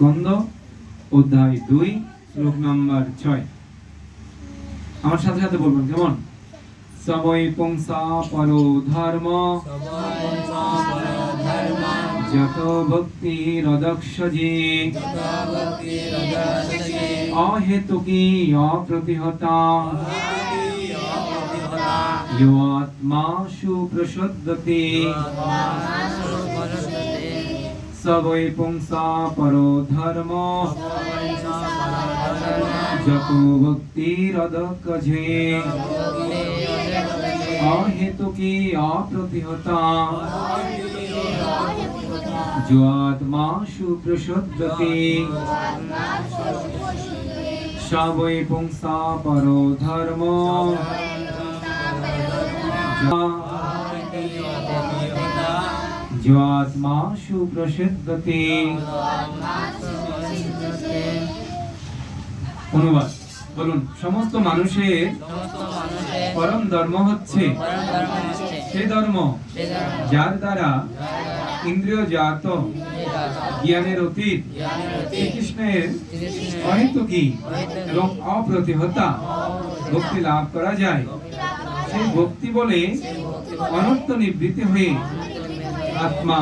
স্কন্দ অধ্যায় দুই শ্লোক নাম্বার ছয় আমার সাথে সাথে বলবেন কেমন সবই পুংসা পরো ধর্ম যত ভক্তি রদক্ষজে অহেতুকি অপ্রতিহতা यो आत्माशु प्रशुद्धते स वै पुंसा परो धर्म जतो भक्तिरदकजे अहेतुकी अप्रतिहता जो आत्माशु प्रशुद्धते स वै पुंसा परो धर्म যোৎমা সুপ্রসিদ্ধতে অনুবাদ, বলুন, সমস্ত মানুষের পরম ধর্ম হচ্ছে সে ধর্ম যার দ্বারা ইন্দ্রিয় জাত জ্ঞানের অতীত শ্রীকৃষ্ণের অহেতুকি এবং অপ্রতিহতা ভক্তি লাভ করা যায়। সেই ভক্তি বলে অনন্ত নিবৃত্তি হয়ে আত্মা।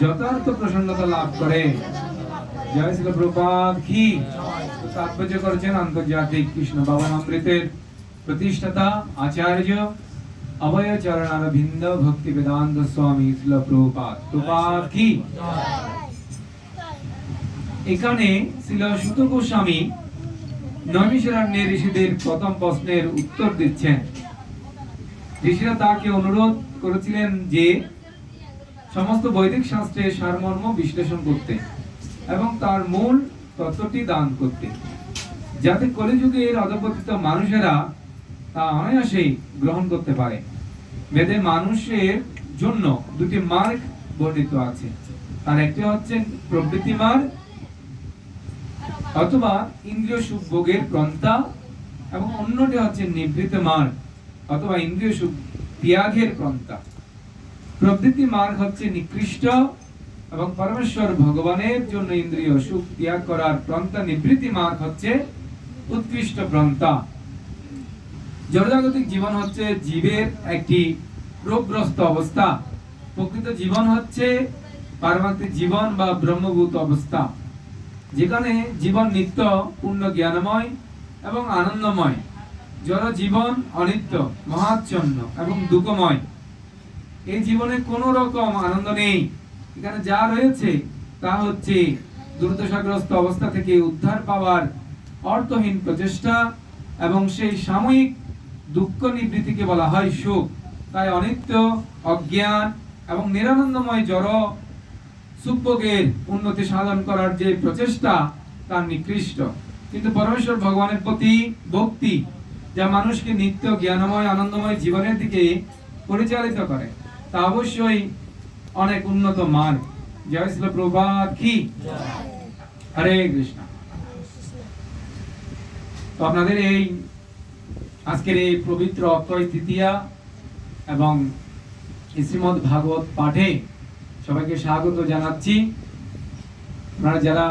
যথার্থ প্রসন্নতা লাভ করে। জয় শ্রী কি? তাৎপর্য করেছেন আন্তর্জাতিক কৃষ্ণ বাবা অমৃতের প্রতিষ্ঠাতা আচার্য অভয় ভক্তি বেদান্ত স্বামী কি? এখানে সুত গোস্বামী নৈমিষারণ্যের ঋষিদের প্রথম প্রশ্নের উত্তর দিচ্ছেন। ঋষিরা তাকে অনুরোধ করেছিলেন যে সমস্ত বৈদিক শাস্ত্রের সারমর্ম বিশ্লেষণ করতে এবং তার মূল তত্ত্বটি দান করতে। যাতে কলিযুগের অধপতিত মানুষেরা তা অনায়াসেই গ্রহণ করতে পারে। বেদে মানুষের জন্য দুটি মার্গ বর্ণিত আছে। তার একটি হচ্ছে প্রবৃত্তি মার্গ অথবা ইন্দ্রিয় সুখ ভোগের প্রন্থা এবং অন্যটি হচ্ছে নিবৃত্ত মার্গ অথবা ইন্দ্রিয় সুখ ত্যাগের প্রন্থা প্রবৃত্তি মার্গ হচ্ছে নিকৃষ্ট এবং পরমেশ্বর ভগবানের জন্য ইন্দ্রিয় সুখ ত্যাগ করার প্রন্থা নিবৃত্তি মার্গ হচ্ছে উৎকৃষ্ট প্রন্থা জড়জাগতিক জীবন হচ্ছে জীবের একটি রোগগ্রস্ত অবস্থা। প্রকৃত জীবন হচ্ছে পারমাত্মিক জীবন বা ব্রহ্মভূত অবস্থা, যেখানে জীবন নিত্য, পূর্ণ জ্ঞানময় এবং আনন্দময়। জড় জীবন অনিত্য, মহাচ্ছন্ন এবং দুঃখময়। এই জীবনে কোনো রকম আনন্দ নেই। এখানে যা রয়েছে, তা হচ্ছে দুর্দশাগ্রস্ত অবস্থা থেকে উদ্ধার পাওয়ার অর্থহীন প্রচেষ্টা এবং সেই সাময়িক দুঃখ নিবৃত্তিকে বলা হয় সুখ। তাই অনিত্য, অজ্ঞান এবং নিরানন্দময় জড় সুভোগের উন্নতি সাধন করার যে প্রচেষ্টা তার নিকৃষ্ট। কিন্তু পরমেশ্বর ভগবানের প্রতি ভক্তি যা মানুষকে নিত্য জ্ঞানময়, আনন্দময় জীবনের দিকে পরিচালিত করে। তা অবশ্যই অনেক উন্নত মান জয় শ্রী প্রভাত কি হরে কৃষ্ণ তো আপনাদের এই আজকের এই পবিত্র অক্ষয় তৃতীয়া এবং শ্রীমদ ভাগবত পাঠে সবাইকে স্বাগত জানাচ্ছি আপনারা যারা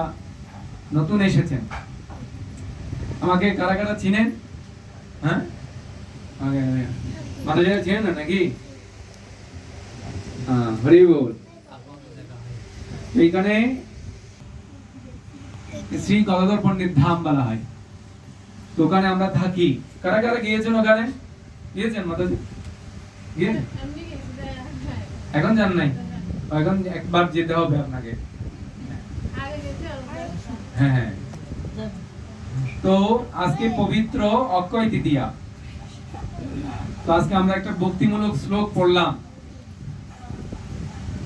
নতুন এসেছেন আমাকে কারা কারা চিনেন হ্যাঁ যারা চিনেন না নাকি হ্যাঁ হরি বল এইখানে শ্রী গদাধর পণ্ডিত ধাম বলা হয়। আমরা থাকি। কারা কারা গিয়েছেন ওখানে? গিয়েছেন মাতাজি? এখন যান নাই? এখন একবার যেতে হবে আপনাকে। হ্যাঁ হ্যাঁ। তো আজকে পবিত্র অক্ষয় তৃতীয়া। তো আজকে আমরা একটা ভক্তিমূলক শ্লোক পড়লাম।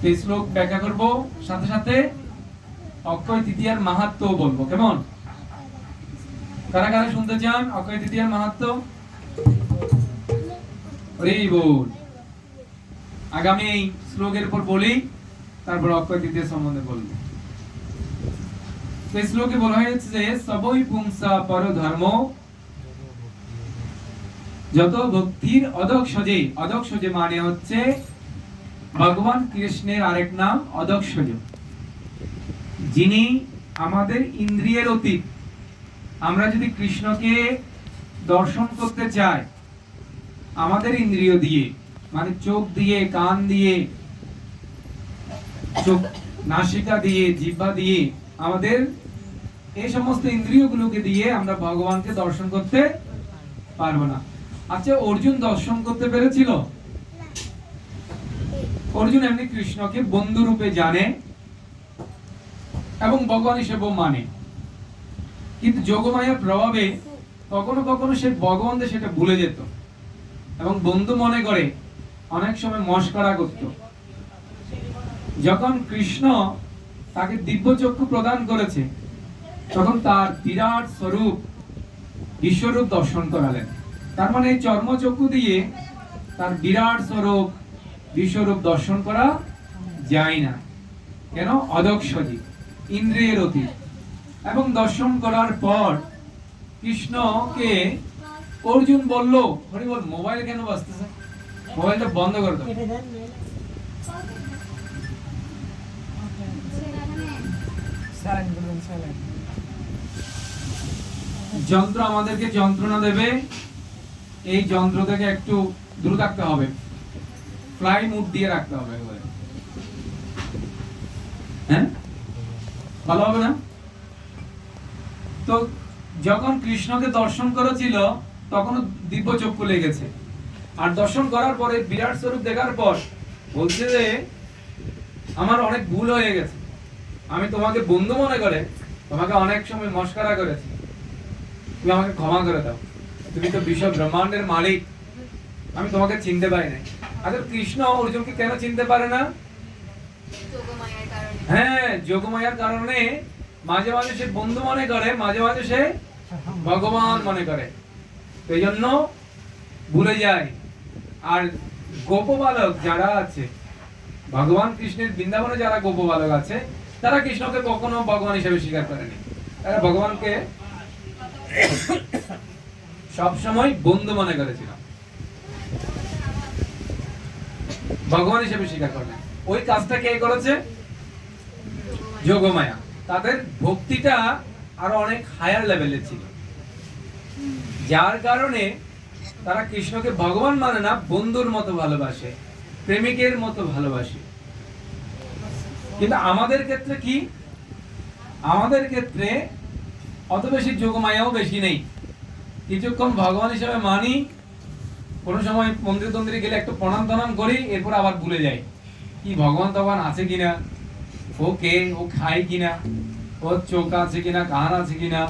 এই শ্লোক ব্যাখ্যা করব। সাথে সাথে অক্ষয় তৃতীয়ার মাহাত্ম বলব। কেমন? কারা কারা শুনতে চান অক্ষয় তৃতীয়ার মাহাত্ম আগামী শ্লোকের বলি, তারপর অক্ষয় তৃতীয় সম্বন্ধে বলব। এই শ্লোকে বলা হয়েছে যে, সবই পুংসা পর ধর্ম। যত ভক্তির অদক্ষজে অদক্ষজে মানে হচ্ছে ভগবান কৃষ্ণের আরেক নাম অদক্ষজ যিনি আমাদের ইন্দ্রিয়ের অতীত। আমরা যদি কৃষ্ণকে দর্শন করতে চাই, আমাদের ইন্দ্রিয় দিয়ে মানে চোখ দিয়ে, কান দিয়ে, চোখ নাসিকা দিয়ে, জিহ্বা দিয়ে, আমাদের এই সমস্ত ইন্দ্রিয়গুলোকে দিয়ে আমরা ভগবানকে দর্শন করতে পারব না। আচ্ছা অর্জুন দর্শন করতে পেরেছিল? অর্জুন এমনি কৃষ্ণকে বন্ধু রূপে জানে এবং ভগবান হিসেবেও মানে। কিন্তু যোগমায়ার প্রভাবে কখনো কখনো সে ভগবানদের সেটা ভুলে যেত এবং বন্ধু মনে করে, অনেক সময় মস্করা করত। যখন কৃষ্ণ তাকে দিব্য চক্ষু প্রদান করেছে, তখন তার বিরাট স্বরূপ বিশ্বরূপ দর্শন করালেন। তার মানে এই চর্মচক্ষু দিয়ে তার বিরাট স্বরূপ বিশ্বরূপ দর্শন করা যায় না। কেন? অদক্ষজি ইন্দ্রিয়ের অতীত। এবং দর্শন করার পর কৃষ্ণকে অর্জুন বলল হরি বল মোবাইল কেন বাজতেছে? মোবাইলটা বন্ধ করে দাও। যন্ত্র আমাদেরকে যন্ত্রণা দেবে। এই যন্ত্র থেকে একটু দূর থাকতে হবে। ফ্লাই মুড দিয়ে রাখতে হবে একেবারে। হ্যাঁ? ভালো হবে না? তো যখন কৃষ্ণকে দর্শন করেছিল তখন দিব্য চক্ষু লেগেছে আর দর্শন করার পরে বিরাট স্বরূপ দেখার পর বলছে যে, আমার অনেক ভুল হয়ে গেছে। আমি তোমাকে বন্ধু মনে করে, তোমাকে অনেক সময় মস্করা করেছি। তুমি আমাকে ক্ষমা করে দাও। তুমি তো বিশ্ব ব্রহ্মাণ্ডের মালিক। আমি তোমাকে চিনতে পারি নাই। আচ্ছা কৃষ্ণ অর্জুনকে কেন চিনতে পারে না? হ্যাঁ যোগমায়ার কারণে মাঝে মাঝে সে বন্ধু মনে করে, মাঝে মাঝে সে ভগবান মনে করে। এই জন্য ভুলে যায় আর গোপ বালক যারা আছে, ভগবান কৃষ্ণের বৃন্দাবনে যারা গোপ বালক আছে, তারা কৃষ্ণকে কখনো ভগবান হিসেবে স্বীকার করেনি। তারা ভগবানকে সবসময় বন্ধু মনে করেছিল। ভগবান হিসেবে স্বীকার করে না। ওই কাজটা কে করেছে? যোগমায়া। তাদের ভক্তিটা আরও অনেক হায়ার লেভেলের ছিল। যার কারণে তারা কৃষ্ণকে ভগবান মানে না, বন্ধুর মতো ভালোবাসে, প্রেমিকের মতো ভালোবাসে। কিন্তু আমাদের ক্ষেত্রে কি? আমাদের ক্ষেত্রে অত বেশি যোগমায়াও বেশি নেই। কিছুক্ষণ ভগবান হিসেবে মানি কোনো সময় মন্দির তন্দিরে গেলে একটু প্রণাম টনাম করি, এরপর আবার ভুলে যাই। কি ভগবান তখন আছে কিনা? ও কে? ও খায় কিনা? ওর চোখ আছে কিনা? কান আছে কিনা?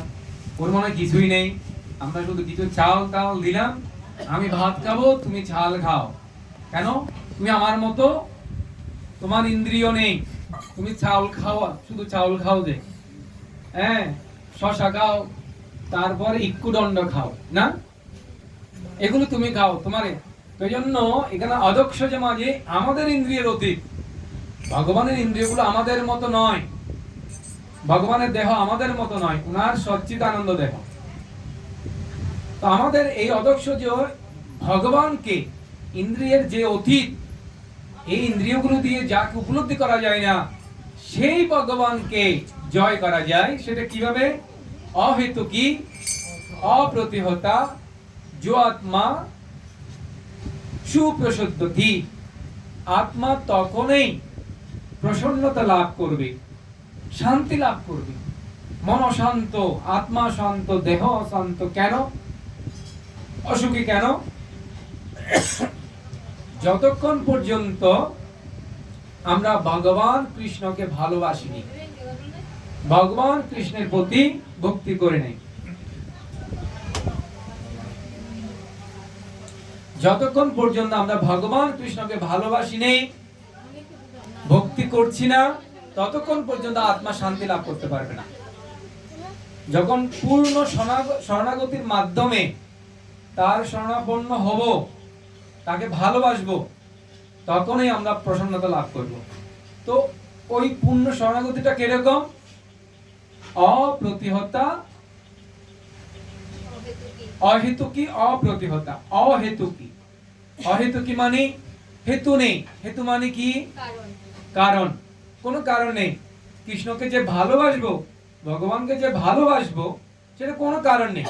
ওর মনে কিছুই নেই। আমরা শুধু কিছু চাল টাল দিলাম, আমি ভাত খাব, তুমি চাল খাও। কেন? তুমি আমার মতো, তোমার ইন্দ্রিয় নেই। তুমি চাউল খাও, শুধু চাউল খাও যে। হ্যাঁ শশা খাও, তারপর ইক্কুদণ্ড খাও, না? এগুলো তুমি খাও, তোমারে। তো জন্য এখানে অদক্ষ যে মাঝে, আমাদের ইন্দ্রিয়ের অতীত। ভগবানের ইন্দ্রিয়গুলো আমাদের মতো নয়। ভগবানের দেহ আমাদের মতো নয়, উনার সচ্চিত আনন্দ দেহ। তো আমাদের এই অদক্ষ যে ভগবানকে, ইন্দ্রিয়ের যে অতীত, এই ইন্দ্রিয়গুলো দিয়ে যাকে উপলব্ধি করা যায় না, সেই ভগবানকে জয় করা যায়, সেটা কীভাবে? অহেতুকি, অপ্রতিহতা जो আত্মা সুপ্রসুদ্ধতি আত্মা তখনই প্রসন্নতা লাভ করবে, শান্তি লাভ করবে। মন শান্ত, আত্মা শান্ত, দেহ শান্ত কেন? অসুখী কেন? যতক্ষণ পর্যন্ত আমরা ভগবান কৃষ্ণকে ভালোবাসিনি, ভগবান কৃষ্ণের প্রতি ভক্তি করে নেই যতক্ষণ পর্যন্ত আমরা ভগবান কৃষ্ণকে ভালোবাসি নেই, ভক্তি করছি না, ততক্ষণ পর্যন্ত আত্মা শান্তি লাভ করতে পারবে না। যখন পূর্ণ শরণাগতির মাধ্যমে তার শরণাপন্ন হব, তাকে ভালোবাসবো, তখনই আমরা প্রসন্নতা লাভ করব। তো ওই পূর্ণ শরণাগতিটা কীরকম? অপ্রতিহতা অহেতুকি। অপ্রতিহতা। অহেতুকি। অহেতুকি মানে হেতু নেই। হেতু মানে কি? কারণ। কোনো কারণ নেই। কৃষ্ণকে যে ভালোবাসবো ভগবানকে যে ভালোবাসবো সেটা কোনো কারণ নেই।